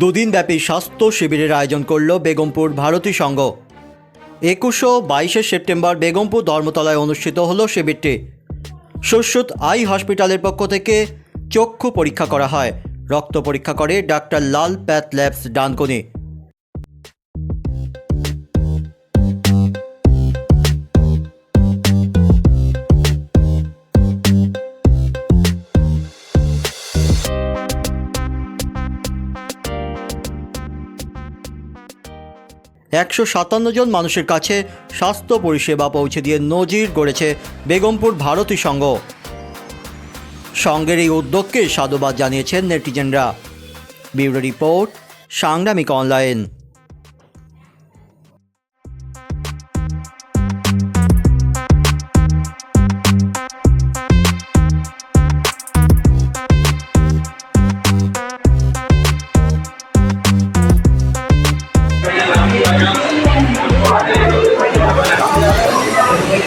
দুদিনব্যাপী স্বাস্থ্য শিবিরের আয়োজন করল বেগমপুর ভারতী সংঘ। একুশ বাইশে সেপ্টেম্বর বেগমপুর ধর্মতলায় অনুষ্ঠিত হল শিবিরটি। সুশ্রুত আই হসপিটালের পক্ষ থেকে চক্ষু পরীক্ষা করা হয়। রক্ত পরীক্ষা করে doctor Lal path labs Dankuni. একশো সাতান্ন জন মানুষের কাছে স্বাস্থ্য পরিষেবা পৌঁছে দিয়ে নজির গড়েছে বেগমপুর ভারতী সংঘ। সংঘের এই উদ্যোগকে সাধুবাদ জানিয়েছেন নেটিজেনরা। Bureau report, Sangramik online.